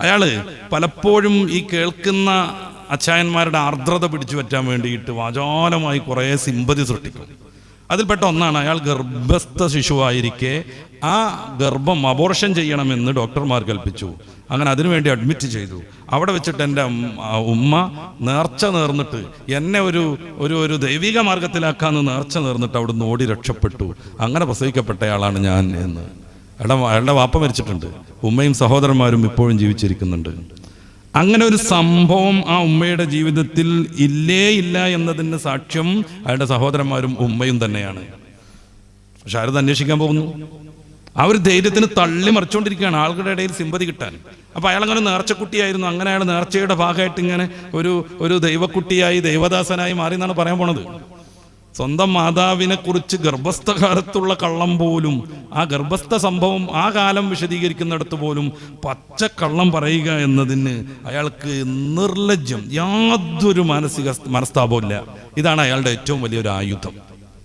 അയാൾ പലപ്പോഴും ഈ കേൾക്കുന്ന അച്ചായന്മാരുടെ ആർദ്രത പിടിച്ചു പറ്റാൻ വേണ്ടിയിട്ട് വാചാലമായി കുറേ സിമ്പതി സൃഷ്ടിക്കും. അതിൽപ്പെട്ട ഒന്നാണ് അയാൾ ഗർഭസ്ഥ ശിശുവായിരിക്കെ ആ ഗർഭം അബോർഷൻ ചെയ്യണമെന്ന് ഡോക്ടർമാർ കൽപ്പിച്ചു. അങ്ങനെ അതിനുവേണ്ടി അഡ്മിറ്റ് ചെയ്തു. അവിടെ വെച്ചിട്ട് എന്റെ ഉമ്മ നേർച്ച നേർന്നിട്ട് എന്നെ ഒരു ഒരു ഒരു ദൈവിക മാർഗത്തിലാക്കാമെന്ന് നേർച്ച നേർന്നിട്ട് അവിടുന്ന് ഓടി രക്ഷപ്പെട്ടു. അങ്ങനെ പ്രസവിക്കപ്പെട്ടയാളാണ് ഞാൻ എന്ന്. അയാളുടെ അയാളുടെ വാപ്പ മരിച്ചിട്ടുണ്ട്. ഉമ്മയും സഹോദരന്മാരും ഇപ്പോഴും ജീവിച്ചിരിക്കുന്നുണ്ട്. അങ്ങനെ ഒരു സംഭവം ആ ഉമ്മയുടെ ജീവിതത്തിൽ ഇല്ലേ ഇല്ല എന്നതിന് സാക്ഷ്യം അയാളുടെ സഹോദരന്മാരും ഉമ്മയും തന്നെയാണ്. പക്ഷെ ആരത് അന്വേഷിക്കാൻ പോകുന്നു? ആ ഒരു ധൈര്യത്തിന് തള്ളി മറിച്ചുകൊണ്ടിരിക്കുകയാണ്. ആളുകളുടെ ഇടയിൽ സിമ്പതി കിട്ടാൻ. അപ്പൊ അയാൾ അങ്ങനെ നേർച്ചക്കുട്ടിയായിരുന്നു. അങ്ങനെ അയാൾ നേർച്ചയുടെ ഭാഗമായിട്ട് ഇങ്ങനെ ഒരു ഒരു ദൈവക്കുട്ടിയായി ദൈവദാസനായി മാറി എന്നാണ് പറയാൻ പോണത്. സ്വന്തം മാതാവിനെ കുറിച്ച് ഗർഭസ്ഥകാലത്തുള്ള കള്ളം പോലും ആ ഗർഭസ്ഥ സംഭവം ആ കാലം വിശദീകരിക്കുന്നിടത്ത് പോലും പച്ച കള്ളം പറയുക എന്നതിന് അയാൾക്ക് നിർലജ്ജം യാതൊരു മാനസിക മനസ്താപമില്ല ഇതാണ് അയാളുടെ ഏറ്റവും വലിയൊരു ആയുധം.